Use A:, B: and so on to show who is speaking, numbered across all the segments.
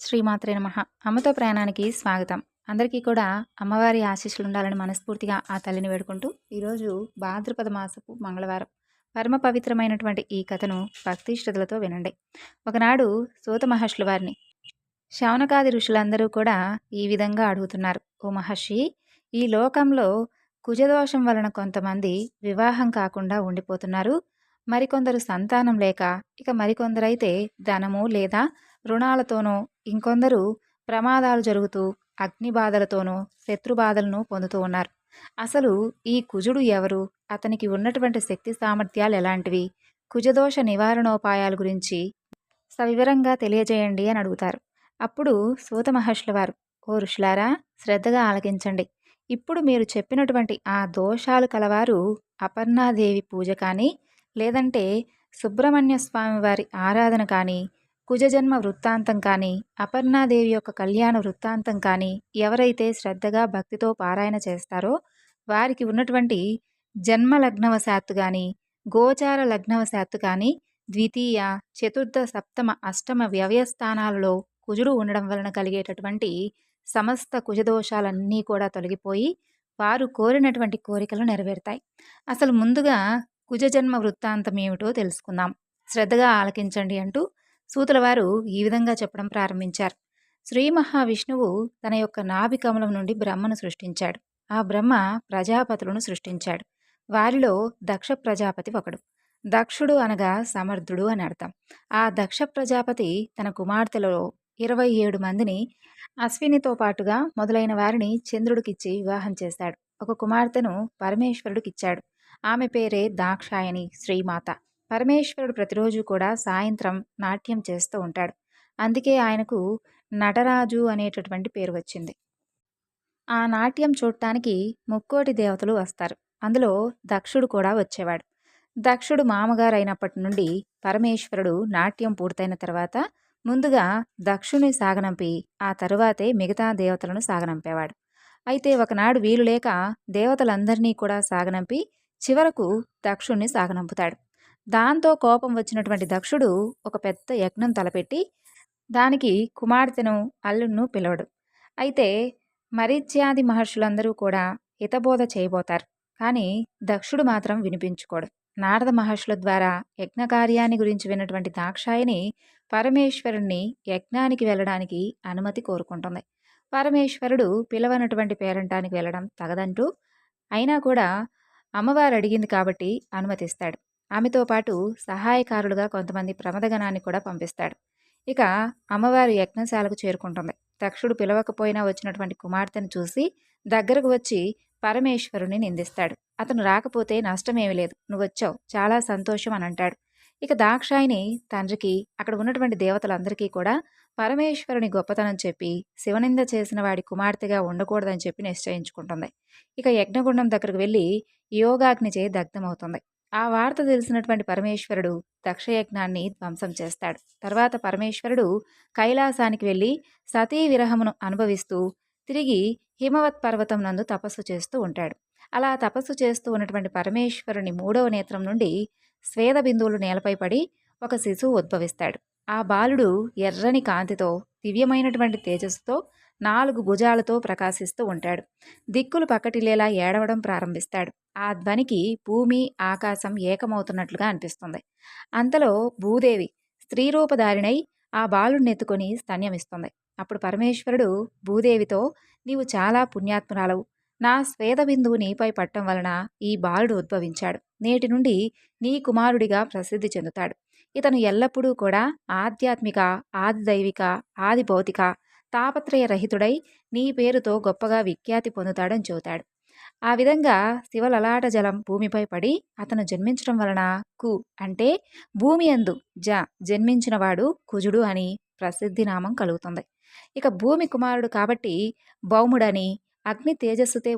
A: శ్రీమాత్రే నమ. అమ్మతో ప్రయాణానికి స్వాగతం. అందరికీ కూడా అమ్మవారి ఆశీస్సులు ఉండాలని మనస్ఫూర్తిగా ఆ తల్లిని వేడుకుంటూ ఈరోజు భాద్రపద మాసపు మంగళవారం. పరమ పవిత్రమైనటువంటి ఈ కథను భక్తి శ్రద్ధలతో వినండి. ఒకనాడు సూత మహర్షుల వారిని శౌనకాది ఋషులందరూ కూడా ఈ విధంగా అడుగుతున్నారు. ఓ మహర్షి ఈ లోకంలో కుజదోషం వలన కొంతమంది వివాహం కాకుండా ఉండిపోతున్నారు. మరికొందరు సంతానం లేక ఇక మరికొందరైతే ధనము లేదా రుణాలతోనో ఇంకొందరు ప్రమాదాలు జరుగుతూ అగ్ని బాధలతోనూ శత్రుబాధలను పొందుతూ ఉన్నారు. అసలు ఈ కుజుడు ఎవరు? అతనికి ఉన్నటువంటి శక్తి సామర్థ్యాలు ఎలాంటివి? కుజదోష నివారణోపాయాల గురించి సవివరంగా తెలియజేయండి అని అడుగుతారు. అప్పుడు సూత మహర్షుల వారు ఓ ఋషులారా శ్రద్ధగా ఆలకించండి. ఇప్పుడు మీరు చెప్పినటువంటి ఆ దోషాలు కలవారు అపర్ణాదేవి పూజ కానీ లేదంటే సుబ్రహ్మణ్య స్వామి వారి ఆరాధన కానీ కుజజన్మ వృత్తాంతం కానీ అపర్ణాదేవి యొక్క కళ్యాణ వృత్తాంతం కానీ ఎవరైతే శ్రద్ధగా భక్తితో పారాయణ చేస్తారో వారికి ఉన్నటువంటి జన్మ లగ్నవశాత్తు కానీ గోచార లగ్నవశాత్తు కానీ ద్వితీయ చతుర్థ సప్తమ అష్టమ వ్యవయస్థానాలలో కుజుడు ఉండడం వలన కలిగేటటువంటి సమస్త కుజదోషాలన్నీ కూడా తొలగిపోయి వారు కోరినటువంటి కోరికలు నెరవేరుతాయి. అసలు ముందుగా కుజజన్మ వృత్తాంతం ఏమిటో తెలుసుకుందాం. శ్రద్ధగా ఆలకించండి అంటూ సూతుల వారు ఈ విధంగా చెప్పడం ప్రారంభించారు. శ్రీ మహావిష్ణువు తన యొక్క నాభి కమలం నుండి బ్రహ్మను సృష్టించాడు. ఆ బ్రహ్మ ప్రజాపతులను సృష్టించాడు. వారిలో దక్ష ప్రజాపతి ఒకడు. దక్షుడు అనగా సమర్థుడు అని అర్థం. ఆ దక్ష ప్రజాపతి తన కుమార్తెలో ఇరవై ఏడు మందిని అశ్వినితో పాటుగా మొదలైన వారిని చంద్రుడికిచ్చి వివాహం చేశాడు. ఒక కుమార్తెను పరమేశ్వరుడికిచ్చాడు. ఆమె పేరే దాక్షాయని శ్రీమాత. పరమేశ్వరుడు ప్రతిరోజు కూడా సాయంత్రం నాట్యం చేస్తూ ఉంటాడు. అందుకే ఆయనకు నటరాజు అనేటటువంటి పేరు వచ్చింది. ఆ నాట్యం చూడటానికి ముక్కోటి దేవతలు వస్తారు. అందులో దక్షుడు కూడా వచ్చేవాడు. దక్షుడు మామగారు అయినప్పటి నుండి పరమేశ్వరుడు నాట్యం పూర్తయిన తర్వాత ముందుగా దక్షుని సాగనంపి ఆ తరువాతే మిగతా దేవతలను సాగనంపేవాడు. అయితే ఒకనాడు వీలు లేక దేవతలందరినీ కూడా సాగనంపి చివరకు దక్షుణ్ణి సాగనంపుతాడు. దాంతో కోపం వచ్చినటువంటి దక్షుడు ఒక పెద్ద యజ్ఞం తలపెట్టి దానికి కుమార్తెను అల్లుణ్ణు పిలవడు. అయితే మరీచ్యాది మహర్షులందరూ కూడా హితబోధ చేయబోతారు. కానీ దక్షుడు మాత్రం వినిపించుకోడు. నారద మహర్షుల ద్వారా యజ్ఞకార్యాన్ని గురించి విన్నటువంటి దాక్షాయిని పరమేశ్వరుణ్ణి యజ్ఞానికి వెళ్ళడానికి అనుమతి కోరుకుంటుంది. పరమేశ్వరుడు పిలవనటువంటి పేరంటానికి వెళ్ళడం తగదంటూ అయినా కూడా అమ్మవారు అడిగింది కాబట్టి అనుమతిస్తాడు. ఆమెతో పాటు సహాయకారులుగా కొంతమంది ప్రమదగణాన్ని కూడా పంపిస్తాడు. ఇక అమ్మవారు యజ్ఞశాలకు చేరుకుంటుంది. దక్షుడు పిలవకపోయినా వచ్చినటువంటి కుమార్తెను చూసి దగ్గరకు వచ్చి పరమేశ్వరుని నిందిస్తాడు. అతను రాకపోతే నష్టమేమీ లేదు. నువ్వు వచ్చావు చాలా సంతోషం అని అంటాడు. ఇక దాక్షాయిని తండ్రికి అక్కడ ఉన్నటువంటి దేవతలందరికీ కూడా పరమేశ్వరుని గొప్పతనం చెప్పి శివనింద చేసిన వాడి కుమార్తెగా ఉండకూడదని చెప్పి నిశ్చయించుకుంటుంది. ఇక యజ్ఞగుండం దగ్గరకు వెళ్ళి యోగాగ్నిచే దగ్ధమవుతుంది. ఆ వార్త తెలిసినటువంటి పరమేశ్వరుడు దక్షయజ్ఞాన్ని ధ్వంసం చేస్తాడు. తర్వాత పరమేశ్వరుడు కైలాసానికి వెళ్ళి సతీ విరహమును అనుభవిస్తూ తిరిగి హిమవత్ పర్వతం నందు తపస్సు చేస్తూ ఉంటాడు. అలా తపస్సు చేస్తూ ఉన్నటువంటి పరమేశ్వరుని మూడవ నేత్రం నుండి స్వేద బిందువులు నేలపై పడి ఒక శిశువు ఉద్భవిస్తాడు. ఆ బాలుడు ఎర్రని కాంతితో దివ్యమైనటువంటి తేజస్సుతో నాలుగు భుజాలతో ప్రకాశిస్తూ ఉంటాడు. దిక్కులు పక్కటిల్లేలా ఏడవడం ప్రారంభిస్తాడు. ఆ ధ్వనికి భూమి ఆకాశం ఏకమవుతున్నట్లుగా అనిపిస్తుంది. అంతలో భూదేవి స్త్రీరూపధారిణై ఆ బాలుణ్ణెత్తుకొని ఎత్తుకొని స్తన్యమిస్తుంది. అప్పుడు పరమేశ్వరుడు భూదేవితో నీవు చాలా పుణ్యాత్మురాలవు. నా స్వేద బిందువు నీపై పట్టం వలన ఈ బాలుడు ఉద్భవించాడు. నేటి నుండి నీ కుమారుడిగా ప్రసిద్ధి చెందుతాడు. ఇతను ఎల్లప్పుడూ కూడా ఆధ్యాత్మిక ఆదిదైవిక ఆది భౌతిక తాపత్రయ రహితుడై నీ పేరుతో గొప్పగా విఖ్యాతి పొందుతాడని చెబుతాడు. ఆ విధంగా శివలలాట జలం భూమిపై పడి అతను జన్మించడం వలన కు అంటే భూమి అందు జ జన్మించినవాడు కుజుడు అని ప్రసిద్ధి నామం కలుగుతుంది. ఇక భూమి కుమారుడు కాబట్టి భౌముడని అగ్ని తేజస్సుతే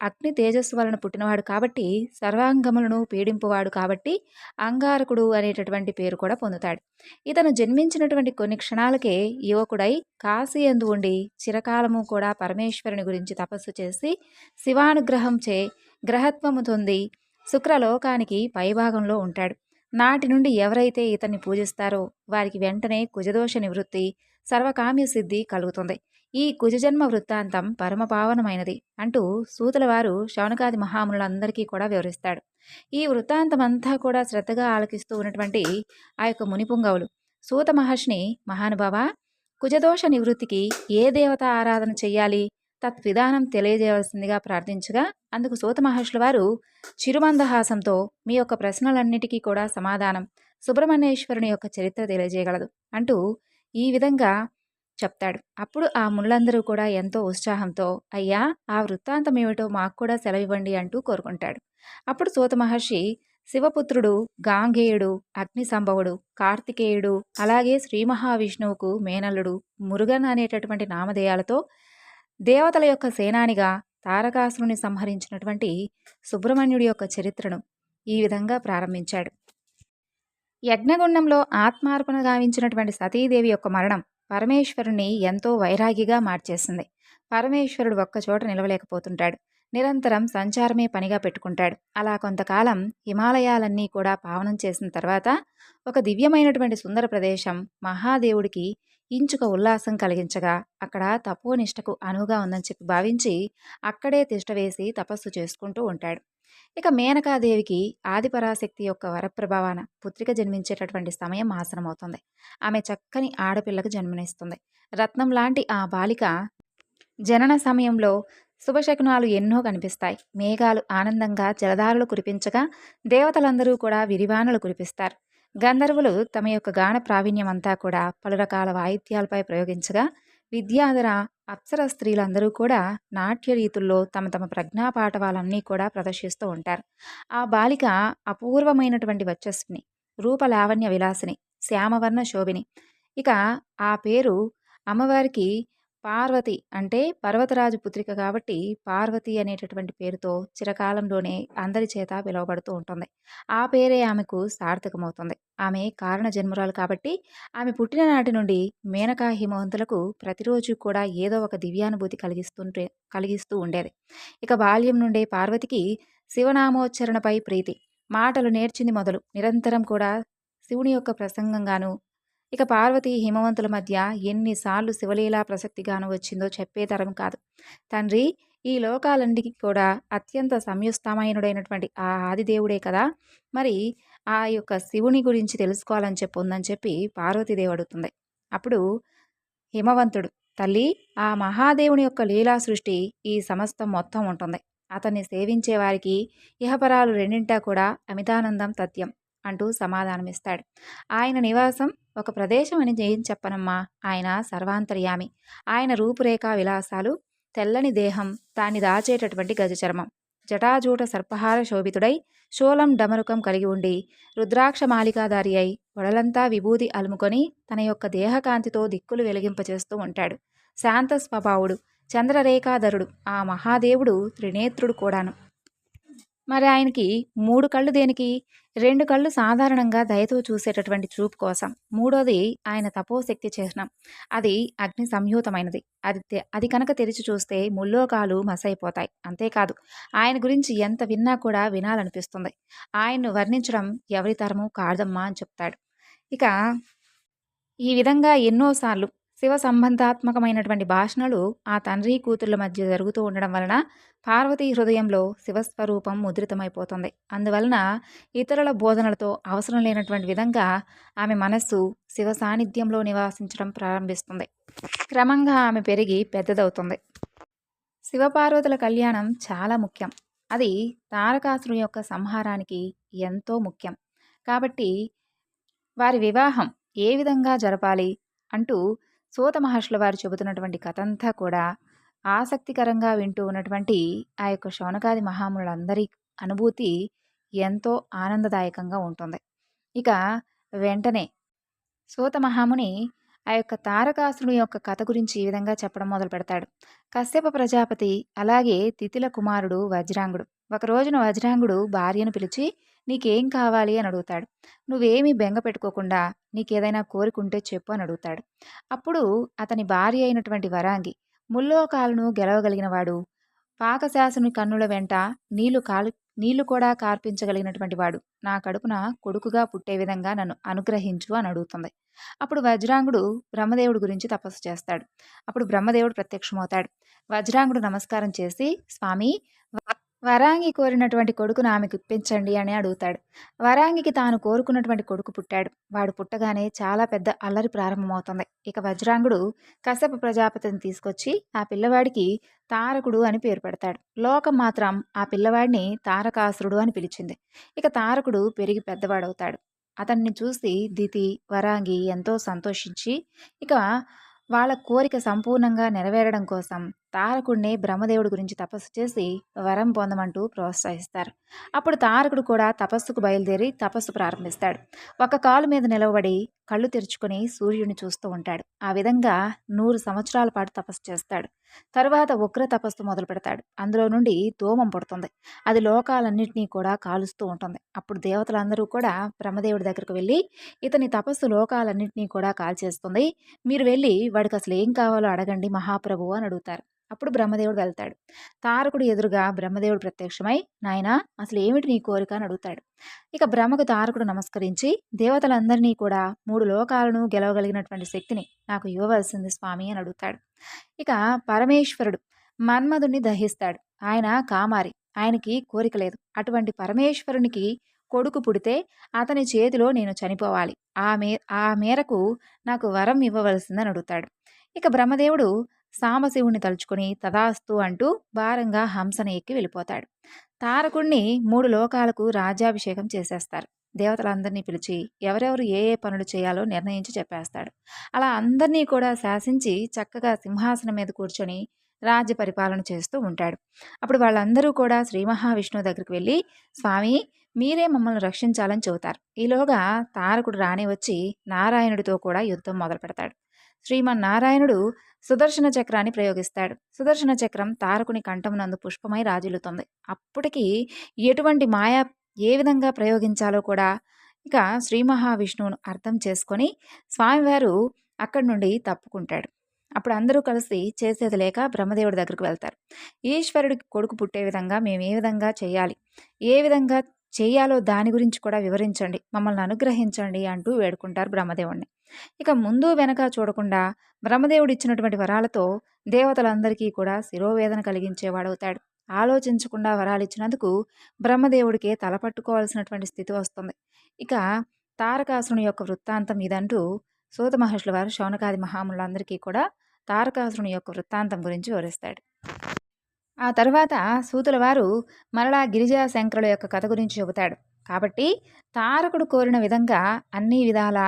A: అగ్ని తేజస్సు వలన పుట్టినవాడు కాబట్టి సర్వాంగములను పీడింపువాడు కాబట్టి అంగారకుడు అనేటటువంటి పేరు కూడా పొందుతాడు. ఇతను జన్మించినటువంటి కొన్ని క్షణాలకే యువకుడై కాశీ ఎందు ఉండి చిరకాలము కూడా పరమేశ్వరుని గురించి తపస్సు చేసి శివానుగ్రహం చే గ్రహత్వము పొంది శుక్రలోకానికి పైభాగంలో ఉంటాడు. నాటి నుండి ఎవరైతే ఇతన్ని పూజిస్తారో వారికి వెంటనే కుజదోష నివృత్తి సర్వకామ్య సిద్ధి కలుగుతుంది. ఈ కుజజన్మ వృత్తాంతం పరమపావనమైనది అంటూ సూతులవారు శౌనకాది మహామునులందరికీ కూడా వివరిస్తాడు. ఈ వృత్తాంతం అంతా కూడా శ్రద్ధగా ఆలకిస్తూ ఉన్నటువంటి ఆ యొక్క మునిపుంగవులు. సూత మహర్షిని మహానుభావ కుజదోష నివృత్తికి ఏ దేవత ఆరాధన చెయ్యాలి? తత్విధానం తెలియజేయవలసిందిగా ప్రార్థించగా అందుకు సూత మహర్షుల వారు చిరుమందహాసంతో మీ యొక్క ప్రశ్నలన్నిటికీ కూడా సమాధానం సుబ్రహ్మణ్యేశ్వరుని యొక్క చరిత్ర తెలియజేయగలదు అంటూ ఈ విధంగా చెప్తాడు. అప్పుడు ఆ ముళ్ళందరూ కూడా ఎంతో ఉత్సాహంతో అయ్యా ఆ వృత్తాంతం ఏమిటో మాకు కూడా సెలవివ్వండి అంటూ కోరుకుంటాడు. అప్పుడు సూత మహర్షి శివపుత్రుడు గాంగేయుడు అగ్నిసంభవుడు కార్తికేయుడు అలాగే శ్రీ మహావిష్ణువుకు మేనల్లుడు మురుగన్ అనేటటువంటి నామధేయాలతో దేవతల యొక్క సేనానిగా తారకాసురుని సంహరించినటువంటి సుబ్రహ్మణ్యుడి యొక్క చరిత్రను ఈ విధంగా ప్రారంభించాడు. యజ్ఞగుండంలో ఆత్మార్పణ గావించినటువంటి సతీదేవి యొక్క మరణం పరమేశ్వరుని ఎంతో వైరాగిగా మార్చేసింది. పరమేశ్వరుడు ఒక్కచోట నిలవలేకపోతుంటాడు. నిరంతరం సంచారమే పనిగా పెట్టుకుంటాడు. అలా కొంతకాలం హిమాలయాలన్నీ కూడా పావనం చేసిన తర్వాత ఒక దివ్యమైనటువంటి సుందర ప్రదేశం మహాదేవుడికి ఇంచుక ఉల్లాసం కలిగించగా అక్కడ తపోనిష్టకు అనువుగా ఉందని చెప్పి భావించి అక్కడే తిష్టవేసి తపస్సు చేసుకుంటూ ఉంటాడు. ఇక మేనకాదేవికి ఆదిపరాశక్తి యొక్క వరప్రభావాన పుత్రిక జన్మించేటటువంటి సమయం ఆసనమవుతుంది. ఆమె చక్కని ఆడపిల్లకు జన్మనిస్తుంది. రత్నం లాంటి ఆ బాలిక జనన సమయంలో శుభశకునాలు ఎన్నో కనిపిస్తాయి. మేఘాలు ఆనందంగా జలధారలు కురిపించగా దేవతలందరూ కూడా విరివానలు కురిపిస్తారు. గంధర్వులు తమ యొక్క గాన ప్రావీణ్యం అంతా కూడా పలు రకాల వాయిద్యాలపై ప్రయోగించగా విద్యాధర అప్సర స్త్రీలందరూ కూడా నాట్య రీతుల్లో తమ తమ ప్రజ్ఞా పాఠవాలన్నీ కూడా ప్రదర్శిస్తూ ఉంటారు. ఆ బాలిక అపూర్వమైనటువంటి వచ్చస్విని రూపలావణ్య విలాసిని శ్యామవర్ణ శోభిని. ఇక ఆ పేరు అమ్మవారికి పార్వతి అంటే పర్వతరాజు పుత్రిక కాబట్టి పార్వతి అనేటటువంటి పేరుతో చిరకాలంలోనే అందరి చేత పిలువబడుతూ ఉంటుంది. ఆ పేరే ఆమెకు సార్థకమవుతుంది. ఆమె కారణ జన్మరాలు కాబట్టి ఆమె పుట్టిన నాటి నుండి మేనకా హిమవంతులకు ప్రతిరోజు కూడా ఏదో ఒక దివ్యానుభూతి కలిగిస్తుంటే కలిగిస్తూ ఉండేది. ఇక బాల్యం నుండే పార్వతికి శివనామోచ్చరణపై ప్రీతి. మాటలు నేర్చింది మొదలు. నిరంతరం కూడా శివుని యొక్క ప్రసంగంగాను ఇక పార్వతి హిమవంతుల మధ్య ఎన్నిసార్లు శివలీలా ప్రసక్తిగాను వచ్చిందో చెప్పే తరం కాదు. తండ్రి ఈ లోకాలన్నిటికీ కూడా అత్యంత సంయుస్తమైనడైనటువంటి ఆ ఆదిదేవుడే కదా! మరి ఆ యొక్క శివుని గురించి తెలుసుకోవాలని చెప్పి ఉందని చెప్పి పార్వతీదేవి అడుగుతుంది. అప్పుడు హిమవంతుడు తల్లి ఆ మహాదేవుని యొక్క లీలా సృష్టి ఈ సమస్తం మొత్తం ఉంటుంది. అతన్ని సేవించే వారికి ఇహపరాలు రెండింటా కూడా అమితానందం తథ్యం. అంటూ సమాధానమిస్తాడు. ఆయన నివాసం ఒక ప్రదేశం అని ఏం చెప్పనమ్మా. ఆయన సర్వాంతర్యామి. ఆయన రూపురేఖ విలాసాలు తెల్లని దేహం దాన్ని దాచేటటువంటి గజచర్మం జటాజూట సర్పహార శోభితుడై శూలం డమరుకం కలిగి ఉండి రుద్రాక్ష మాలికాదారి అయి వడలంతా విభూది అలుముకొని తన యొక్క దేహకాంతితో దిక్కులు వెలిగింపచేస్తూ ఉంటాడు. శాంత స్వభావుడు చంద్రరేఖాధరుడు ఆ మహాదేవుడు త్రినేత్రుడు కూడాను. మరి ఆయనకి మూడు కళ్ళు దేనికి? రెండు కళ్ళు సాధారణంగా దయతో చూసేటటువంటి చూపు కోసం. మూడోది ఆయన తపోశక్తి చిహ్నం. అది అగ్ని సంయూతమైనది. అది అది కనుక తెరిచి చూస్తే ముల్లోకాలు మసైపోతాయి. అంతేకాదు ఆయన గురించి ఎంత విన్నా కూడా వినాలనిపిస్తుంది. ఆయన్ను వర్ణించడం ఎవరి తరము కాదమ్మా అని చెప్తాడు. ఇక ఈ విధంగా ఎన్నోసార్లు శివ సంబంధాత్మకమైనటువంటి భాషణలు ఆ తండ్రి కూతుర్ల మధ్య జరుగుతూ ఉండడం వలన పార్వతీ హృదయంలో శివస్వరూపం ముద్రితమైపోతుంది అందువలన ఇతరుల బోధనలతో అవసరం లేనటువంటి విధంగా ఆమె మనస్సు శివ సాన్నిధ్యంలో నివాసించడం ప్రారంభిస్తుంది. క్రమంగా ఆమె పెరిగి పెద్దదవుతుంది. శివపార్వతుల కళ్యాణం చాలా ముఖ్యం. అది తారకాసురు యొక్క సంహారానికి ఎంతో ముఖ్యం. కాబట్టి వారి వివాహం ఏ విధంగా జరపాలి అంటూ సూత మహర్షుల వారు చెబుతున్నటువంటి కథ అంతా కూడా ఆసక్తికరంగా వింటూ ఉన్నటువంటి ఆ యొక్క శౌనకాది మహాములందరి అనుభూతి ఎంతో ఆనందదాయకంగా ఉంటుంది. ఇక వెంటనే సూత మహాముని ఆ యొక్క తారకాసురుని యొక్క కథ గురించి ఈ విధంగా చెప్పడం మొదలు పెడతాడు. కశ్యప ప్రజాపతి అలాగే తిథిల కుమారుడు వజ్రాంగుడు. ఒక రోజున వజ్రాంగుడు భార్యను పిలిచి నీకేం కావాలి అని అడుగుతాడు. నువ్వేమీ బెంగ పెట్టుకోకుండా నీకేదైనా కోరికుంటే చెప్పు అని అడుగుతాడు. అప్పుడు అతని భార్య అయినటువంటి వరాంగి ముల్లోకాలను గెలవగలిగిన వాడు పాకశాసుని కన్నుల వెంట నీళ్ళు కాలు నీళ్ళు కూడా కార్పించగలిగినటువంటి వాడు. నా కడుపున కొడుకుగా పుట్టే విధంగా నన్ను అనుగ్రహించు అని అడుగుతుంది. అప్పుడు వజ్రాంగుడు బ్రహ్మదేవుడి గురించి తపస్సు చేస్తాడు. అప్పుడు బ్రహ్మదేవుడు ప్రత్యక్షమవుతాడు. వజ్రాంగుడు నమస్కారం చేసి స్వామి వరాంగి కోరినటువంటి కొడుకును ఆమెకు ఇప్పించండి అని అడుగుతాడు. వరాంగికి తాను కోరుకున్నటువంటి కొడుకు పుట్టాడు. వాడు పుట్టగానే చాలా పెద్ద అల్లరి ప్రారంభమవుతుంది. ఇక వజ్రాంగుడు కశ్యప ప్రజాపతిని తీసుకొచ్చి ఆ పిల్లవాడికి తారకుడు అని పేరు పెడతాడు. లోకం మాత్రం ఆ పిల్లవాడిని తారకాసురుడు అని పిలిచింది. ఇక తారకుడు పెరిగి పెద్దవాడవుతాడు. అతన్ని చూసి దితి వరాంగి ఎంతో సంతోషించి ఇక వాళ్ళ కోరిక సంపూర్ణంగా నెరవేరడం కోసం తారకుడిని బ్రహ్మదేవుడి గురించి తపస్సు చేసి వరం పొందమంటూ ప్రోత్సహిస్తారు. అప్పుడు తారకుడు కూడా తపస్సుకు బయలుదేరి తపస్సు ప్రారంభిస్తాడు. ఒక కాలు మీద నిలవబడి కళ్ళు తెరుచుకొని సూర్యుడిని చూస్తూ ఉంటాడు. ఆ విధంగా నూరు సంవత్సరాల పాటు తపస్సు చేస్తాడు. తరువాత ఉగ్ర తపస్సు మొదలు పెడతాడు. అందులో నుండి ధూమం పడుతుంది. అది లోకాలన్నింటినీ కూడా కాలుస్తూ ఉంటుంది. అప్పుడు దేవతలందరూ కూడా బ్రహ్మదేవుడి దగ్గరకు వెళ్ళి ఇతని తపస్సు లోకాలన్నింటినీ కూడా కాల్చేస్తుంది. మీరు వెళ్ళి వాడికి అసలు ఏం కావాలో అడగండి మహాప్రభు అని అడుగుతారు. అప్పుడు బ్రహ్మదేవుడు వెళ్తాడు. తారకుడు ఎదురుగా బ్రహ్మదేవుడు ప్రత్యక్షమై నాయన అసలు ఏమిటి నీ కోరిక? అని అడుగుతాడు. ఇక బ్రహ్మకు తారకుడు నమస్కరించి దేవతలందరినీ కూడా మూడు లోకాలను గెలవగలిగినటువంటి శక్తిని నాకు ఇవ్వవలసింది స్వామి అని అడుగుతాడు. ఇక పరమేశ్వరుడు మన్మధుణ్ణి దహిస్తాడు. ఆయన కామారి. ఆయనకి కోరిక లేదు. అటువంటి పరమేశ్వరునికి కొడుకు పుడితే అతని చేతిలో నేను చనిపోవాలి. ఆ మే ఆ మేరకు నాకు వరం ఇవ్వవలసిందని అడుగుతాడు. ఇక బ్రహ్మదేవుడు సాంబశివుణ్ణి తలుచుకొని తదాస్తు అంటూ భారంగా హంసను ఎక్కి వెళ్ళిపోతాడు. తారకుణ్ణి మూడు లోకాలకు రాజ్యాభిషేకం చేసేస్తారు. దేవతలందరినీ పిలిచి ఎవరెవరు ఏ ఏ పనులు చేయాలో నిర్ణయించి చెప్పేస్తాడు. అలా అందరినీ కూడా శాసించి చక్కగా సింహాసనం మీద కూర్చొని రాజ్య పరిపాలన చేస్తూ ఉంటాడు. అప్పుడు వాళ్ళందరూ కూడా శ్రీ మహావిష్ణువు దగ్గరికి వెళ్ళి స్వామి మీరే మమ్మల్ని రక్షించాలని చెబుతారు. ఈలోగా తారకుడు రాణి వచ్చి నారాయణుడితో కూడా యుద్ధం మొదలు పెడతాడు శ్రీమన్నారాయణుడు సుదర్శన చక్రాన్ని ప్రయోగిస్తాడు. సుదర్శన చక్రం తారకుని కంఠమునందు పుష్పమై రాజిల్లుతుంది అప్పటికి ఎటువంటి మాయ ఏ విధంగా ప్రయోగించాలో కూడా ఇక శ్రీ మహావిష్ణువును అర్థం చేసుకొని స్వామివారు అక్కడి నుండి తప్పుకుంటాడు. అప్పుడు అందరూ కలిసి చేసేది లేక బ్రహ్మదేవుడి దగ్గరికి వెళ్తారు. ఈశ్వరుడికి కొడుకు పుట్టే విధంగా మేము ఏ విధంగా చేయాలి? ఏ విధంగా చేయాలో దాని గురించి కూడా వివరించండి. మమ్మల్ని అనుగ్రహించండి అంటూ వేడుకుంటారు బ్రహ్మదేవుణ్ణి. ఇక ముందు వెనక చూడకుండా బ్రహ్మదేవుడు ఇచ్చినటువంటి వరాలతో దేవతలందరికీ కూడా శిరోవేదన కలిగించేవాడవుతాడు. ఆలోచించకుండా వరాలు ఇచ్చినందుకు బ్రహ్మదేవుడికే తలపట్టుకోవాల్సినటువంటి స్థితి వస్తుంది. ఇక తారకాసురుని యొక్క వృత్తాంతం ఇదంటూ సూత మహర్షుల వారు శౌనకాది మహాములందరికీ కూడా తారకాసురుని యొక్క వృత్తాంతం గురించి వివరిస్తాడు. ఆ తర్వాత సూతుల వారు మరలా గిరిజా శంకరుల యొక్క కథ గురించి చెబుతాడు. కాబట్టి తారకుడు కోరిన విధంగా అన్ని విధాలా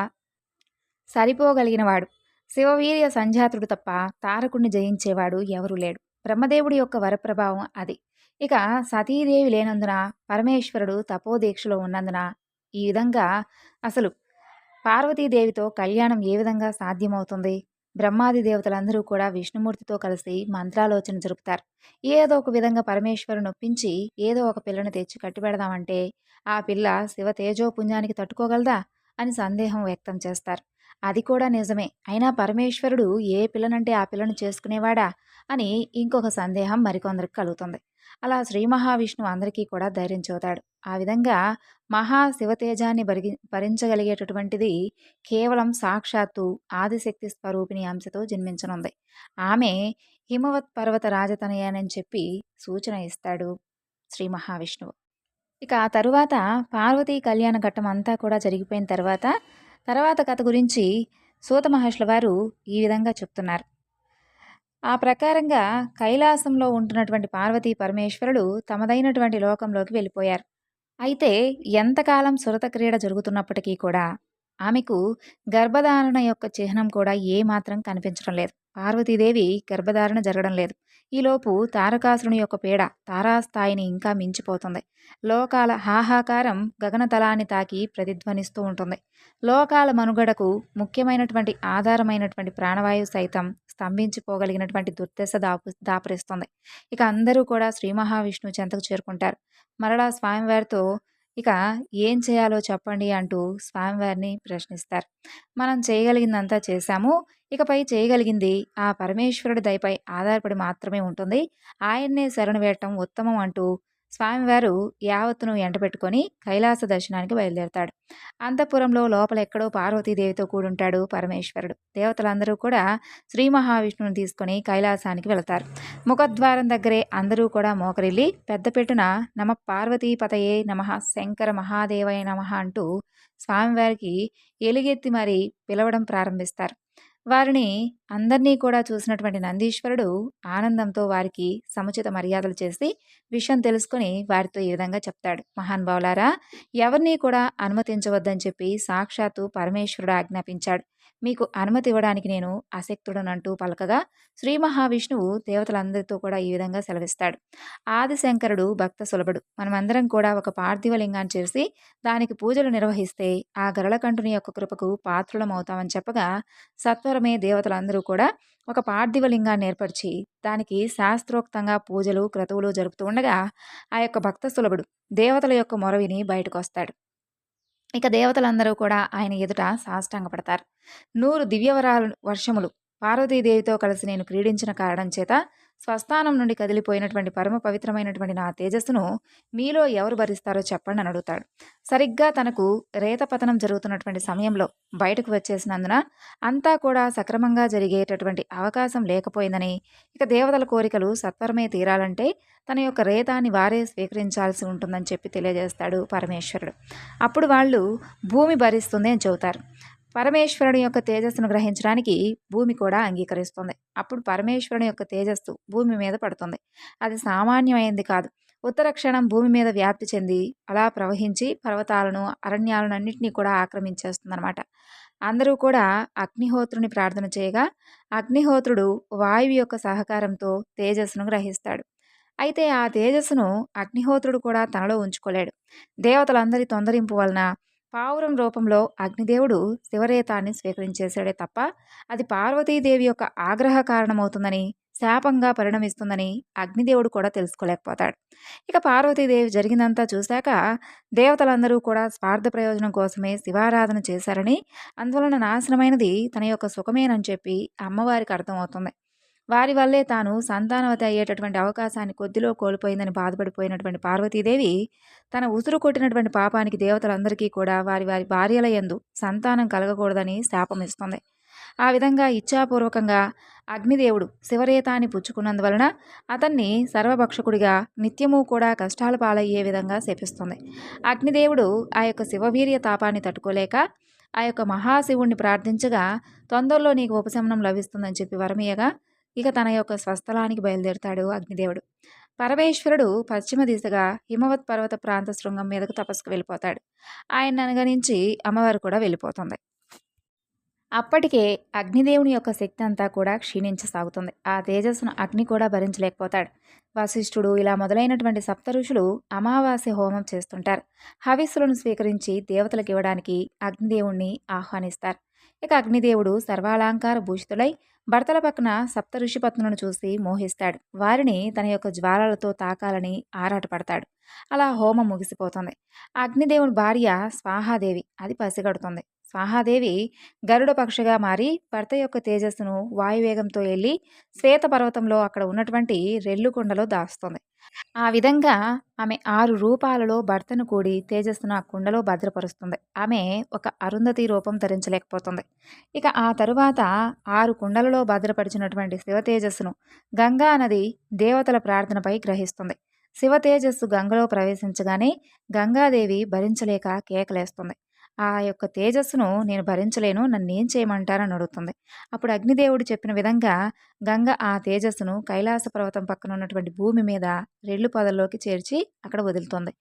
A: సరిపోగలిగినవాడు. శివవీర్య సంజాతుడు తప్ప తారకుణ్ణి జయించేవాడు ఎవరూ లేడు. బ్రహ్మదేవుడి యొక్క వరప్రభావం అది. ఇక సతీదేవి లేనందున పరమేశ్వరుడు తపోదీక్షలో ఉన్నందున ఈ విధంగా అసలు పార్వతీదేవితో కళ్యాణం ఏ విధంగా సాధ్యమవుతుంది? బ్రహ్మాది దేవతలందరూ కూడా విష్ణుమూర్తితో కలిసి మంత్రాలోచన జరుపుతారు. ఏదో ఒక విధంగా పరమేశ్వరుని ఒప్పించి ఏదో ఒక పిల్లను తెచ్చి కట్టిపెడదామంటే ఆ పిల్ల శివ తేజోపుంజానికి తట్టుకోగలదా అని సందేహం వ్యక్తం చేస్తారు. అది కూడా నిజమే. అయినా పరమేశ్వరుడు ఏ పిల్లనంటే ఆ పిల్లను చేసుకునేవాడా అని ఇంకొక సందేహం మరికొందరికి కలుగుతుంది. అలా శ్రీ మహావిష్ణువు అందరికీ కూడా ధైర్యం చూతాడు ఆ విధంగా మహా శివతేజాన్ని భరిగి భరించగలిగేటటువంటిది కేవలం సాక్షాత్తు ఆదిశక్తి స్వరూపిణి అంశతో జన్మించనుంది. ఆమె హిమవత్ పర్వత రాజతనయానని చెప్పి సూచన ఇస్తాడు శ్రీ మహావిష్ణువు. ఇక ఆ తరువాత పార్వతీ కళ్యాణ ఘట్టం అంతా కూడా జరిగిపోయిన తర్వాత తర్వాత కథ గురించి సూత మహర్షుల వారు ఈ విధంగా చెప్తున్నారు. ఆ ప్రకారంగా కైలాసంలో ఉంటున్నటువంటి పార్వతీ పరమేశ్వరుడు తమదైనటువంటి లోకంలోకి వెళ్ళిపోయారు. అయితే ఎంతకాలం సురత క్రీడ జరుగుతున్నప్పటికీ కూడా ఆమెకు గర్భధారణ యొక్క చిహ్నం కూడా ఏమాత్రం కనిపించడం లేదు. పార్వతీదేవి గర్భధారణ జరగడం లేదు. ఈలోపు తారకాసురుని యొక్క పీడ తారాస్థాయిని ఇంకా మించిపోతుంది. లోకాల హాహాకారం గగనతలాన్ని తాకి ప్రతిధ్వనిస్తూ ఉంటుంది. లోకాల మనుగడకు ముఖ్యమైనటువంటి ఆధారమైనటువంటి ప్రాణవాయువు సైతం స్తంభించిపోగలిగినటువంటి దుర్దశ దాపు దాపరిస్తుంది. ఇక అందరూ కూడా శ్రీ మహావిష్ణువు చెంతకు చేరుకుంటారు. మరలా స్వామివారితో ఇక ఏం చేయాలో చెప్పండి అంటూ స్వామివారిని ప్రశ్నిస్తారు. మనం చేయగలిగిందంతా చేశాము. ఇకపై చేయగలిగింది ఆ పరమేశ్వరుడి దయపై ఆధారపడి మాత్రమే ఉంటుంది. ఆయన్నే శరణు వేయటం ఉత్తమం అంటూ స్వామివారు యావత్తును ఎంటబెట్టుకొని కైలాస దర్శనానికి బయలుదేరతాడు. అంతఃపురంలో లోపల ఎక్కడో పార్వతీదేవితో కూడుంటాడు పరమేశ్వరుడు. దేవతలందరూ కూడా శ్రీ మహావిష్ణువుని తీసుకొని కైలాసానికి వెళతారు. ముఖద్వారం దగ్గరే అందరూ కూడా మోకరిల్లి పెద్దపెట్టున నమ పార్వతీపతయే నమ శంకర మహాదేవయ నమ అంటూ స్వామివారికి ఎలుగెత్తి మరి పిలవడం ప్రారంభిస్తారు. వారిని అందరినీ కూడా చూసినటువంటి నందీశ్వరుడు ఆనందంతో వారికి సముచిత మర్యాదలు చేసి విషయం తెలుసుకొని వారితో ఈ విధంగా చెప్తాడు. మహానుభావులారా ఎవరిని కూడా అనుమతించవద్దని చెప్పి సాక్షాత్తు పరమేశ్వరుడు ఆజ్ఞాపించాడు. మీకు అనుమతి ఇవ్వడానికి నేను అసక్తుడనంటూ పలకగా శ్రీ మహావిష్ణువు దేవతలందరితో కూడా ఈ విధంగా సెలవిస్తాడు. ఆదిశంకరుడు భక్త సులభుడు. మనమందరం కూడా ఒక పార్థివ లింగాన్ని చేసి దానికి పూజలు నిర్వహిస్తే ఆ గరళకంఠుని యొక్క కృపకు పాత్రులం అవుతామని చెప్పగా సత్వరమే దేవతలందరూ కూడా ఒక పార్థివ లింగాన్ని ఏర్పరిచి దానికి శాస్త్రోక్తంగా పూజలు క్రతువులు జరుపుతూ ఉండగా ఆ యొక్క భక్త సులభుడు దేవతల యొక్క మొరవిని బయటకు వస్తాడు ఇక దేవతలందరూ కూడా ఆయన ఎదుట సాష్టాంగపడతారు. నూరు దివ్యవరాలు వర్షములు పార్వతీదేవితో కలిసి నేను క్రీడించిన కారణం చేత స్వస్థానం నుండి కదిలిపోయినటువంటి పరమ పవిత్రమైనటువంటి నా తేజస్సును మీలో ఎవరు భరిస్తారో చెప్పండి అని అడుగుతాడు. సరిగ్గా తనకు రేతపతనం జరుగుతున్నటువంటి సమయంలో బయటకు వచ్చేసినందున అంతా కూడా సక్రమంగా జరిగేటటువంటి అవకాశం లేకపోయిందని ఇక దేవతల కోరికలు సత్వరమే తీరాలంటే తన యొక్క రేతాన్ని వారే స్వీకరించాల్సి ఉంటుందని చెప్పి తెలియజేస్తాడు పరమేశ్వరుడు. అప్పుడు వాళ్ళు భూమి భరిస్తుంది అని చెబుతారు. పరమేశ్వరుని యొక్క తేజస్సును గ్రహించడానికి భూమి కూడా అంగీకరిస్తుంది. అప్పుడు పరమేశ్వరుని యొక్క తేజస్సు భూమి మీద పడుతుంది. అది సామాన్యమైంది కాదు. ఉత్తర క్షణం భూమి మీద వ్యాప్తి చెంది అలా ప్రవహించి పర్వతాలను అరణ్యాలను అన్నింటినీ కూడా ఆక్రమించేస్తుందన్నమాట. అందరూ కూడా అగ్నిహోత్రుని ప్రార్థన చేయగా అగ్నిహోత్రుడు వాయువు యొక్క సహకారంతో తేజస్సును గ్రహిస్తాడు. అయితే ఆ తేజస్సును అగ్నిహోత్రుడు కూడా తనలో ఉంచుకోలేడు. దేవతలందరి తొందరింపు వలన పావురం రూపంలో అగ్నిదేవుడు శివరేతాన్ని స్వీకరించేశాడే తప్ప అది పార్వతీదేవి యొక్క ఆగ్రహ కారణమవుతుందని శాపంగా పరిణమిస్తుందని అగ్నిదేవుడు కూడా తెలుసుకోలేకపోతాడు. ఇక పార్వతీదేవి జరిగిందంతా చూశాక దేవతలందరూ కూడా స్వార్థ ప్రయోజనం కోసమే శివారాధన చేశారని అందువలన నాశనమైనది తన యొక్క సుఖమేనని చెప్పి అమ్మవారికి అర్థమవుతుంది. వారి వల్లే తాను సంతానవతి అయ్యేటటువంటి అవకాశాన్ని కొద్దిలో కోల్పోయిందని బాధపడిపోయినటువంటి పార్వతీదేవి తన ఉసురు కొట్టినటువంటి పాపానికి దేవతలందరికీ కూడా వారి వారి భార్యల ఎందు సంతానం కలగకూడదని శాపం ఇస్తుంది. ఆ విధంగా ఇచ్ఛాపూర్వకంగా అగ్నిదేవుడు శివరేతాన్ని పుచ్చుకున్నందువలన అతన్ని సర్వభక్షకుడిగా నిత్యము కూడా కష్టాల పాలయ్యే విధంగా శపిస్తుంది. అగ్నిదేవుడు ఆ యొక్క శివవీర్య తాపాన్ని తట్టుకోలేక ఆ యొక్క మహాశివుణ్ణి ప్రార్థించగా తొందరలో నీకు ఉపశమనం లభిస్తుందని చెప్పి వరమీయగా ఇక తన యొక్క స్వస్థలానికి బయలుదేరుతాడు అగ్నిదేవుడు. పరమేశ్వరుడు పశ్చిమ దిశగా హిమవత్ పర్వత ప్రాంత శృంగం మీదకు తపస్సుకు వెళ్ళిపోతాడు. ఆయన అనుగణించి అమ్మవారు కూడా వెళ్ళిపోతుంది. అప్పటికే అగ్నిదేవుని యొక్క శక్తి అంతా కూడా క్షీణించసాగుతుంది. ఆ తేజస్సును అగ్ని కూడా భరించలేకపోతాడు. వశిష్ఠుడు ఇలా మొదలైనటువంటి సప్త ఋషులు అమావాస్య హోమం చేస్తుంటారు. హవిస్సులను స్వీకరించి దేవతలకు ఇవ్వడానికి అగ్నిదేవుణ్ణి ఆహ్వానిస్తారు. ఇక అగ్నిదేవుడు సర్వాలంకార భూషితులై భర్తల పక్కన సప్త ఋషిపత్నులను చూసి మోహిస్తాడు. వారిని తన యొక్క జ్వాలలతో తాకాలని ఆరాటపడతాడు. అలా హోమం ముగిసిపోతుంది. అగ్నిదేవుని భార్య స్వాహాదేవి అది పసిగడుతుంది. స్వాహాదేవి గరుడ పక్షిగా మారి భర్త యొక్క తేజస్సును వాయువేగంతో వెళ్ళి శ్వేత పర్వతంలో అక్కడ ఉన్నటువంటి రెల్లుకొండలో దాస్తుంది. ఆ విధంగా ఆమె ఆరు రూపాలలో భర్తను కూడి తేజస్సును ఆ కుండలో భద్రపరుస్తుంది. ఆమె ఒక అరుంధతి రూపం ధరించలేకపోతుంది. ఇక ఆ తరువాత ఆరు కుండలలో భద్రపరిచినటువంటి శివ తేజస్సును గంగా నది దేవతల ప్రార్థనపై గ్రహిస్తుంది. శివ తేజస్సు గంగలో ప్రవేశించగానే గంగాదేవి భరించలేక కేకలేస్తుంది. ఆ యొక్క తేజస్సును నేను భరించలేను నన్ను ఏం చేయమంటారని అడుగుతుంది. అప్పుడు అగ్నిదేవుడు చెప్పిన విధంగా గంగ ఆ తేజస్సును కైలాస పర్వతం పక్కన ఉన్నటువంటి భూమి మీద రెళ్ళు పొదల్లోకి చేర్చి అక్కడ వదులుతుంది.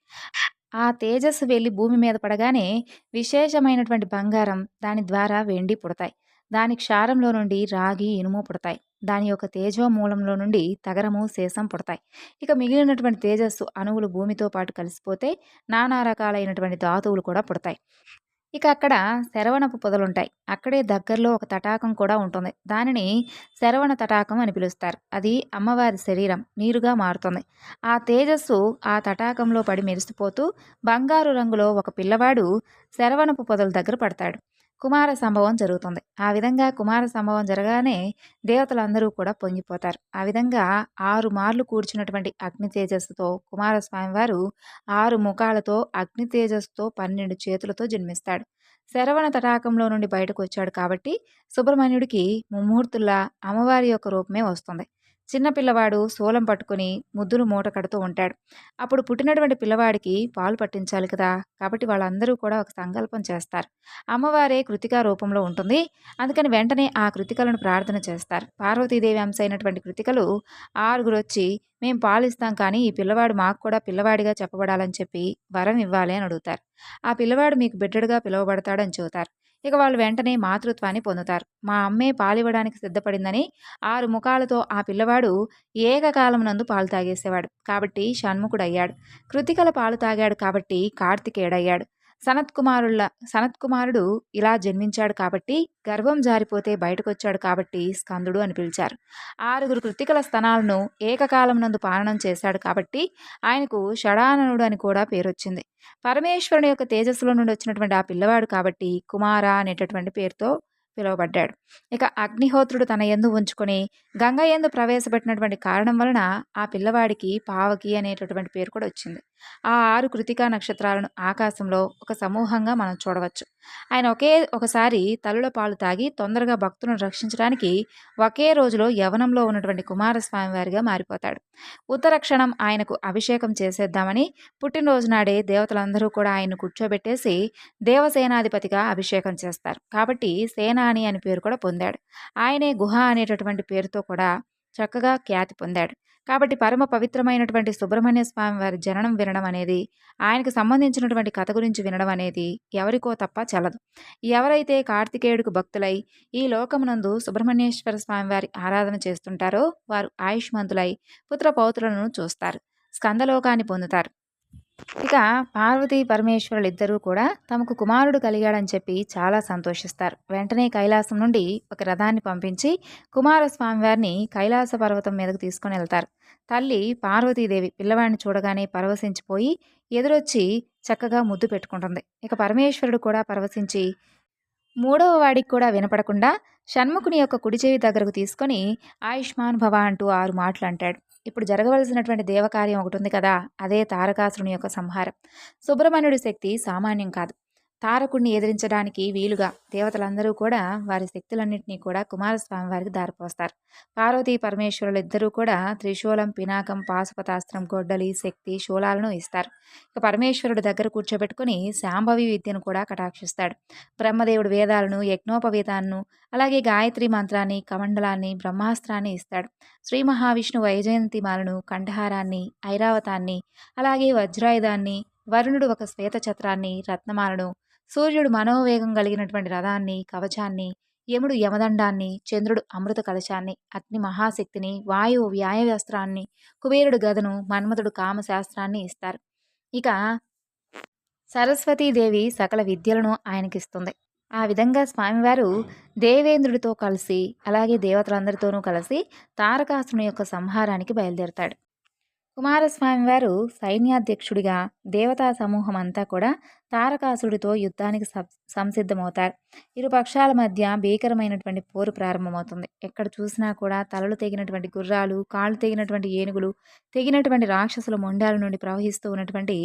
A: ఆ తేజస్సు వెళ్ళి భూమి మీద పడగానే విశేషమైనటువంటి బంగారం దాని ద్వారా వెండి పుడతాయి. దాని క్షారంలో నుండి రాగి ఇనుము పుడతాయి. దాని యొక్క తేజో మూలంలో నుండి తగరము శేషం పుడతాయి. ఇక మిగిలినటువంటి తేజస్సు అణువులు భూమితో పాటు కలిసిపోతే నానా రకాలైనటువంటి ధాతువులు కూడా పుడతాయి. ఇక అక్కడ శరవణపు పొదలుంటాయి. అక్కడే దగ్గరలో ఒక తటాకం కూడా ఉంటుంది. దానిని శరవణ తటాకం అని పిలుస్తారు. అది అమ్మవారి శరీరం. నీరుగా మారుతుంది. ఆ తేజస్సు ఆ తటాకంలో పడి మెరిసిపోతూ బంగారు రంగులో ఒక పిల్లవాడు శరవణపు పొదల దగ్గర పడతాడు. కుమార సంభవం జరుగుతుంది. ఆ విధంగా కుమార సంభవం జరగానే దేవతలందరూ కూడా పొంగిపోతారు. ఆ విధంగా ఆరు మార్లు కూర్చున్నటువంటి అగ్ని తేజస్సుతో కుమారస్వామి వారు ఆరు ముఖాలతో అగ్ని తేజస్సుతో పన్నెండు చేతులతో జన్మిస్తాడు. శరవణ తటాకంలో నుండి బయటకు వచ్చాడు కాబట్టి సుబ్రహ్మణ్యుడికి ముమ్మూర్తుల్లా అమ్మవారి యొక్క రూపమే వస్తుంది. చిన్న పిల్లవాడు శూలం పట్టుకుని ముద్దులు మూట కడుతూ ఉంటాడు. అప్పుడు పుట్టినటువంటి పిల్లవాడికి పాలు పట్టించాలి కదా! కాబట్టి వాళ్ళందరూ కూడా ఒక సంకల్పం చేస్తారు. అమ్మవారే కృతికా రూపంలో ఉంటుంది. అందుకని వెంటనే ఆ కృతికలను ప్రార్థన చేస్తారు. పార్వతీదేవి అంశ అయినటువంటి కృతికలు ఆరుగురు వచ్చి మేము పాలిస్తాం కానీ ఈ పిల్లవాడు మాకు కూడా పిల్లవాడిగా చెప్పబడాలని చెప్పి వరం ఇవ్వాలి అని అడుగుతారు. ఆ పిల్లవాడు మీకు బిడ్డడుగా పిలువబడతాడని చెబుతారు. ఇక వాళ్ళు వెంటనే మాతృత్వాన్ని పొందుతారు. మా అమ్మే పాలివ్వడానికి సిద్ధపడిందని ఆరు ముఖాలతో ఆ పిల్లవాడు ఏకకాలం నందు పాలు తాగేసేవాడు. కాబట్టి షణ్ముఖుడయ్యాడు. కృతికల పాలు తాగాడు కాబట్టి కార్తికేయుడయ్యాడు. సనత్కుమారుల సనత్కుమారుడు ఇలా జన్మించాడు కాబట్టి గర్భం జారిపోతే బయటకొచ్చాడు కాబట్టి స్కందుడు అని పిలిచారు. ఆరుగురు కృతికల స్థనాలను ఏకకాలం నందు పాలనం చేశాడు కాబట్టి ఆయనకు షడాననుడు అని కూడా పేరొచ్చింది. పరమేశ్వరుని యొక్క తేజస్సులో నుండి వచ్చినటువంటి ఆ పిల్లవాడు కాబట్టి కుమార అనేటటువంటి పేరుతో పిలువబడ్డాడు. ఇక అగ్నిహోత్రుడు తన ఎందు ఉంచుకొని గంగ ఎందు ప్రవేశపెట్టినటువంటి కారణం వలన ఆ పిల్లవాడికి పావకి అనేటటువంటి పేరు కూడా వచ్చింది. ఆ ఆరు కృతికా నక్షత్రాలను ఆకాశంలో ఒక సమూహంగా మనం చూడవచ్చు. ఆయన ఒకే ఒకసారి తలుల పాలు తాగి తొందరగా భక్తులను రక్షించడానికి ఒకే రోజులో యవనంలో ఉన్నటువంటి కుమారస్వామి వారిగా మారిపోతాడు. ఉత్తరక్షణం ఆయనకు అభిషేకం చేసేద్దామని పుట్టినరోజు నాడే దేవతలందరూ కూడా ఆయన్ను కూర్చోబెట్టేసి దేవసేనాధిపతిగా అభిషేకం చేస్తారు. కాబట్టి సేనాని అని పేరు కూడా పొందాడు. ఆయనే గుహ అనేటటువంటి పేరుతో కూడా చక్కగా ఖ్యాతి పొందాడు. కాబట్టి పరమ పవిత్రమైనటువంటి సుబ్రహ్మణ్య స్వామి వారి జననం వినడం అనేది ఆయనకు సంబంధించినటువంటి కథ గురించి వినడం అనేది ఎవరికో తప్ప చల్లదు. ఎవరైతే కార్తికేయుడికి భక్తులై ఈ లోకమునందు సుబ్రహ్మణ్యేశ్వర స్వామి వారి ఆరాధన చేస్తుంటారో వారు ఆయుష్మంతులై పుత్ర పౌత్రులను చూస్తారు స్కందలోకాన్ని పొందుతారు. ఇక పార్వతీ పరమేశ్వరులు ఇద్దరూ కూడా తమకు కుమారుడు కలిగాడని చెప్పి చాలా సంతోషిస్తారు. వెంటనే కైలాసం నుండి ఒక రథాన్ని పంపించి కుమారస్వామి వారిని కైలాస పర్వతం మీదకు తీసుకుని వెళ్తారు. తల్లి పార్వతీదేవి పిల్లవాడిని చూడగానే పరవశించిపోయి ఎదురొచ్చి చక్కగా ముద్దు పెట్టుకుంటుంది. ఇక పరమేశ్వరుడు కూడా పరవశించి మూడవ వాడికి కూడా వినపడకుండా షణ్ముఖుని యొక్క కుడిచేవి దగ్గరకు తీసుకొని ఆయుష్మాన్ భవ అంటూ ఆరు మాటలు అంటాడు ఇప్పుడు జరగవలసినటువంటి దేవకార్యం ఒకటి ఉంది కదా అదే తారకాసురుని యొక్క సంహారం. సుబ్రహ్మణ్యుడి శక్తి సామాన్యం కాదు. తారకుడిని ఎదిరించడానికి వీలుగా దేవతలందరూ కూడా వారి శక్తులన్నింటినీ కూడా కుమారస్వామి వారికి దారిపోస్తారు. పార్వతీ పరమేశ్వరులు ఇద్దరూ కూడా త్రిశూలం పినాకం పాశుపతాస్త్రం గొడ్డలి శక్తి శూలాలను ఇస్తారు. ఇక పరమేశ్వరుడు దగ్గర కూర్చోబెట్టుకుని శాంభవి విద్యను కూడా కటాక్షిస్తాడు. బ్రహ్మదేవుడు వేదాలను యజ్ఞోపవేదాలను అలాగే గాయత్రి మంత్రాన్ని కమండలాన్ని బ్రహ్మాస్త్రాన్ని ఇస్తాడు. శ్రీ మహావిష్ణు వైజయంతి మాలను కంఠహారాన్ని ఐరావతాన్ని అలాగే వజ్రాయుధాన్ని వరుణుడు ఒక శ్వేత ఛత్రాన్ని రత్నమాలను సూర్యుడు మనోవేగం కలిగినటువంటి రథాన్ని కవచాన్ని యముడు యమదండాన్ని చంద్రుడు అమృత కలశాన్ని అగ్ని మహాశక్తిని వాయువు వ్యాయవ్యాస్త్రాన్ని కుబేరుడు గదను మన్మథుడు కామశాస్త్రాన్ని ఇస్తారు. ఇక సరస్వతీదేవి సకల విద్యలను ఆయనకిస్తుంది. ఆ విధంగా స్వామివారు దేవేంద్రుడితో కలిసి అలాగే దేవతలందరితోనూ కలిసి తారకాసుని యొక్క సంహారానికి బయలుదేరతాడు. కుమారస్వామి వారు సైన్యాధ్యక్షుడిగా దేవతా సమూహం అంతా కూడా తారకాసుడితో యుద్ధానికి సంసిద్ధమవుతారు. ఇరు పక్షాల మధ్య భీకరమైనటువంటి పోరు ప్రారంభమవుతుంది. ఎక్కడ చూసినా కూడా తలలు తెగినటువంటి గుర్రాలు కాళ్ళు తెగినటువంటి ఏనుగులు తెగినటువంటి రాక్షసుల మొండాల నుండి ప్రవహిస్తూ ఉన్నటువంటి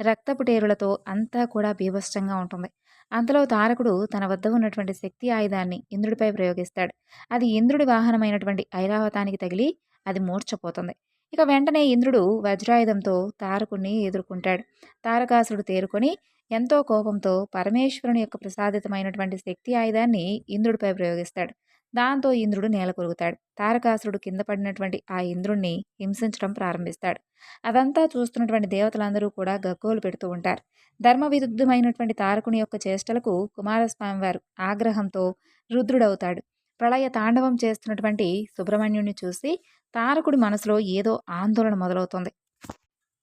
A: రక్తపుటేరులతో అంతా కూడా బీభత్సంగా ఉంటుంది. అంతలో తారకుడు తన వద్ద ఉన్నటువంటి శక్తి ఆయుధాన్ని ఇంద్రుడిపై ప్రయోగిస్తాడు. అది ఇంద్రుడి వాహనమైనటువంటి ఐరావతానికి తగిలి అది మూర్చపోతుంది ఇక వెంటనే ఇంద్రుడు వజ్రాయుధంతో తారకుణ్ణి ఎదుర్కొంటాడు. తారకాసుడు తేరుకొని ఎంతో కోపంతో పరమేశ్వరుని యొక్క ప్రసాదితమైనటువంటి శక్తి ఆయుధాన్ని ఇంద్రుడిపై ప్రయోగిస్తాడు. దాంతో ఇంద్రుడు నేల కొరుగుతాడు తారకాసురుడు కింద పడినటువంటి ఆ ఇంద్రుణ్ణి హింసించడం ప్రారంభిస్తాడు. అదంతా చూస్తున్నటువంటి దేవతలందరూ కూడా గగ్గోలు పెడుతూ ఉంటారు. ధర్మ విరుద్ధమైనటువంటి తారకుని యొక్క చేష్టలకు కుమారస్వామి వారు ఆగ్రహంతో రుద్రుడవుతాడు. ప్రళయ తాండవం చేస్తున్నటువంటి సుబ్రహ్మణ్యుని చూసి తారకుడి మనసులో ఏదో ఆందోళన మొదలవుతుంది.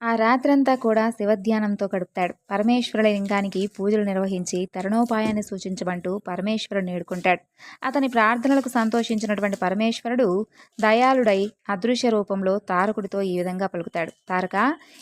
A: ఆ రాత్రంతా కూడా శివధ్యానంతో గడుపుతాడు. పరమేశ్వరుల లింగానికి పూజలు నిర్వహించి తరుణోపాయాన్ని సూచించమంటూ పరమేశ్వరుడు నేడుకుంటాడు అతని ప్రార్థనలకు సంతోషించినటువంటి పరమేశ్వరుడు దయాళుడై అదృశ్య రూపంలో తారకుడితో ఈ విధంగా పలుకుతాడు. తారక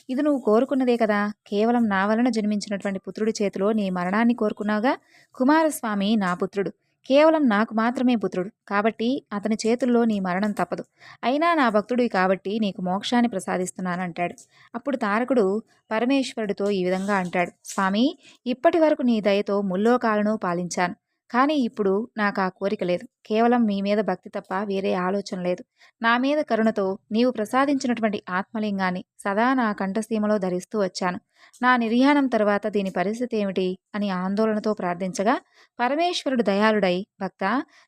A: ఇది నువ్వు కోరుకున్నదే కదా. కేవలం నా వలన జన్మించినటువంటి పుత్రుడి చేతిలో నీ మరణాన్ని కోరుకున్నావుగా. కుమారస్వామి నా పుత్రుడు. కేవలం నాకు మాత్రమే పుత్రుడు. కాబట్టి అతని చేతుల్లో నీ మరణం తప్పదు. అయినా నా భక్తుడివి కాబట్టి నీకు మోక్షాన్ని ప్రసాదిస్తున్నాను అంటాడు అప్పుడు తారకుడు పరమేశ్వరుడితో ఈ విధంగా అంటాడు. స్వామి ఇప్పటి వరకు నీ దయతో ముల్లోకాలను పాలించాను. కానీ ఇప్పుడు నాకు ఆ కోరిక లేదు. కేవలం మీ మీద భక్తి తప్ప వేరే ఆలోచన లేదు. నా మీద కరుణతో నీవు ప్రసాదించినటువంటి ఆత్మలింగాన్ని సదా నా కంఠసీమలో ధరిస్తూ వచ్చాను. నా నిర్యాణం తర్వాత దీని పరిస్థితి ఏమిటి అని ఆందోళనతో ప్రార్థించగా పరమేశ్వరుడు దయాళుడై భక్త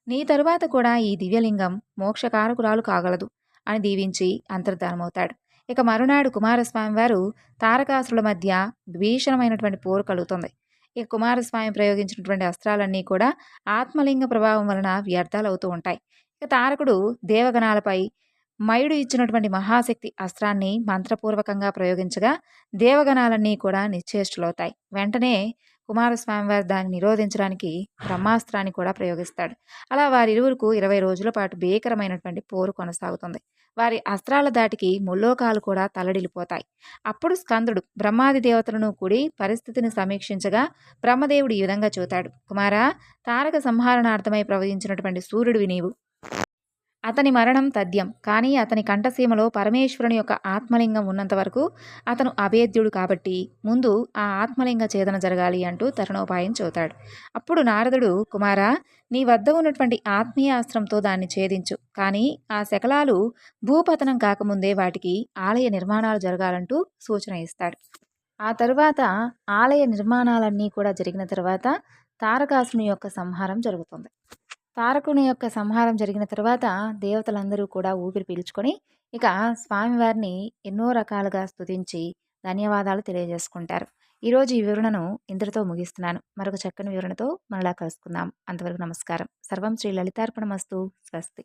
A: నీ తరువాత కూడా ఈ దివ్యలింగం మోక్షకారకురాలు కాగలదు అని దీవించి అంతర్ధానమవుతాడు. ఇక మరునాడు కుమారస్వామి వారు తారకాసుల మధ్య భీషణమైనటువంటి పోరు కలుగుతుంది. ఇక కుమారస్వామి ప్రయోగించినటువంటి అస్త్రాలన్నీ కూడా ఆత్మలింగ ప్రభావం వలన వ్యర్థాలు అవుతూ ఉంటాయి. ఇక తారకుడు దేవగణాలపై మయుడు ఇచ్చినటువంటి మహాశక్తి అస్త్రాన్ని మంత్రపూర్వకంగా ప్రయోగించగా దేవగణాలన్నీ కూడా నిశ్చేష్టులవుతాయి. వెంటనే కుమారస్వామి వారు దాన్ని నిరోధించడానికి బ్రహ్మాస్త్రాన్ని కూడా ప్రయోగిస్తాడు. అలా వారిరువురుకు ఇరవై రోజుల పాటు భీకరమైనటువంటి పోరు కొనసాగుతుంది. వారి అస్త్రాల దాటికి ముల్లోకాలు కూడా తలడిల్లిపోతాయి. అప్పుడు స్కందుడు బ్రహ్మాది దేవతలను కూడి పరిస్థితిని సమీక్షించగా బ్రహ్మదేవుడు ఈ విధంగా చూతాడు. కుమారా తారక సంహరణార్థమై ప్రవహించినటువంటి సూర్యుడివి నీవు. అతని మరణం తథ్యం. కానీ అతని కంఠసీమలో పరమేశ్వరుని యొక్క ఆత్మలింగం ఉన్నంత వరకు అతను అభేద్యుడు కాబట్టి ముందు ఆ ఆత్మలింగ ఛేదన జరగాలి అంటూ తరుణోపాయం చూతాడు. అప్పుడు నారదుడు కుమారా నీ వద్ద ఉన్నటువంటి ఆత్మీయాస్త్రంతో దాన్ని ఛేదించు. కానీ ఆ శకలాలు భూపతనం కాకముందే వాటికి ఆలయ నిర్మాణాలు జరగాలంటూ సూచన ఇస్తాడు. ఆ తరువాత ఆలయ నిర్మాణాలన్నీ కూడా జరిగిన తర్వాత తారకాసుని యొక్క సంహారం జరుగుతుంది. తారకుని యొక్క సంహారం జరిగిన తర్వాత దేవతలందరూ కూడా ఊపిరి పీల్చుకొని ఇక స్వామివారిని ఎన్నో రకాలుగా స్తుతించి ధన్యవాదాలు తెలియజేసుకుంటారు. ఈరోజు ఈ వివరణను ఇంతటితో ముగిస్తున్నాను. మరొక చక్కని వివరణతో మరలా కలుసుకుందాం. అంతవరకు నమస్కారం. సర్వం శ్రీ లలితార్పణ మస్తు స్వస్తి.